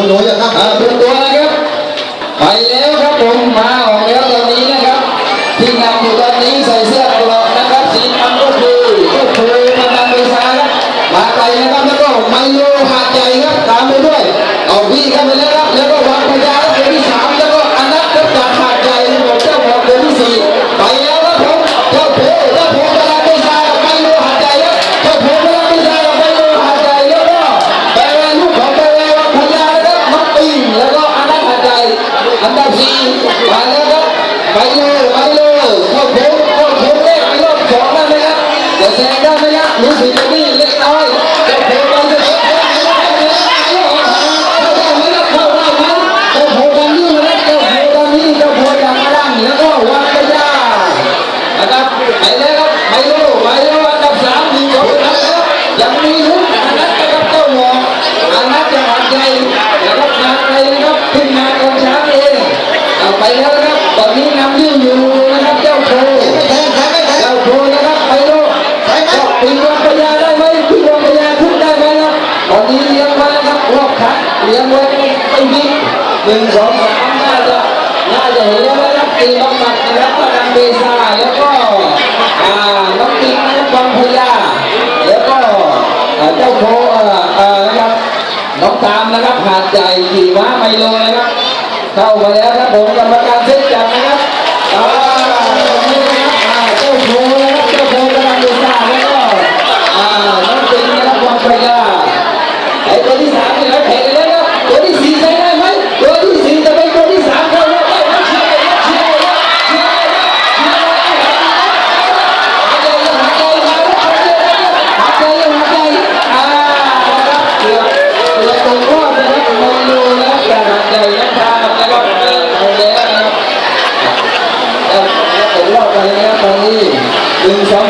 คุณหนูยังครับอ่าเตรียมตัวนะครับ ไปแล้วครับผมมาออกแล้วตอนนี้นะครับ ที่นำอยู่ตอน รู้สึกนี่เล็กน้อยเข้าโค้งไปเลยเข้าได้ไหมครับเข้าได้ไหมเข้าโค้งกันนี่นะเข้าโค้งกันนี่เข้าโค้งอย่างมางแล้วก็วางไปยานะครับไปแล้วครับไปเร็วไปเร็วอันดับสามมีสองนะครับยังมีลุ้นอันนั้นนะครับเจ้าหมออันนั้นจังหวัดใหญ่นะครับงานอะไรนะครับขึ้นมาตอนเช้าเองเอาไปแล้วนะครับตอนนี้นำยื่อยู่ เลี้ยงไว้ไปวิ่งหนึ่งสองสามน่าจะน่าจะเห็นแล้วนะครับตีน้องหมัดนะครับก็นำเบซ่าแล้วก็อ่าน้องติ๊กนะครับวังพญาแล้วก็เจ้าโคอ่าอ่านะครับน้องตามนะครับหาดใหญ่ขี่ม้าไมโลนะครับเข้ามาแล้วครับผมกรรมการเซตจับนะ 同意 gì?